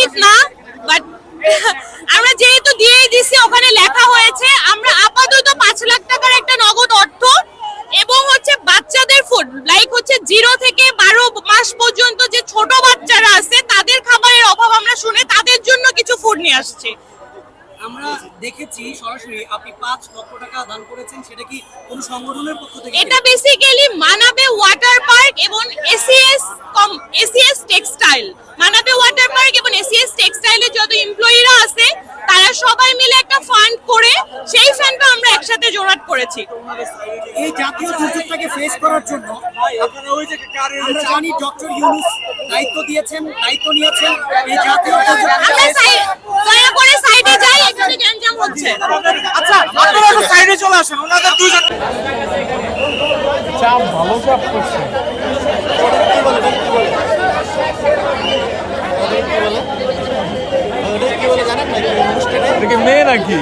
উচিত না বাট আমরা যেহেতু দিয়েই দিছি ওখানে লেখা হয়েছে আমরা আপাতত পাঁচ লাখ টাকার একটা নগদ অর্থ এবং হচ্ছে বাচ্চাদের ফুড লাইক হচ্ছে জিরো থেকে বারো মাস পর্যন্ত যে ছোট বাচ্চারা আছে তাদের খাবারের অভাব আমরা শুনে তাদের জন্য কিছু ফুড নিয়ে আসছি। আমরা দেখেছি সরাসরি আপনি পাঁচ লক্ষ টাকা দান করেছেন সেটা কি কোনো সংগঠনের পক্ষ থেকে? এটা বেসিক্যালি মানাবে ওয়াটার পার্ক এবং এসিএস কম এসিএস টেক্সটাইল মানাবে ওয়াটার পার্ক এবং এসিএস টেক্সটাইলের যত এমপ্লয়িরা আছে তারা সবাই মিলে একটা ফান্ড করে সেই ফান্ডটা আমরা একসাথে জোড়াট করেছি। এই জাতীয় দুর্যোগটাকে ফেস করার জন্য আমরা জানি ডক্টর ইউনুস দায়িত্ব দিয়েছেন দায়িত্ব নিয়েছেন। এই জাতীয় দুর্যোগটাকে আমরা দয়া করে সাইডে যাই এখানে গ্যাঞ্জাম হচ্ছে। আচ্ছা আপনারা একটু সাইডে চলে আসেন ওনাদের দুইজন চাপ ভালো চাপ করছে। মেয়ে নাকি?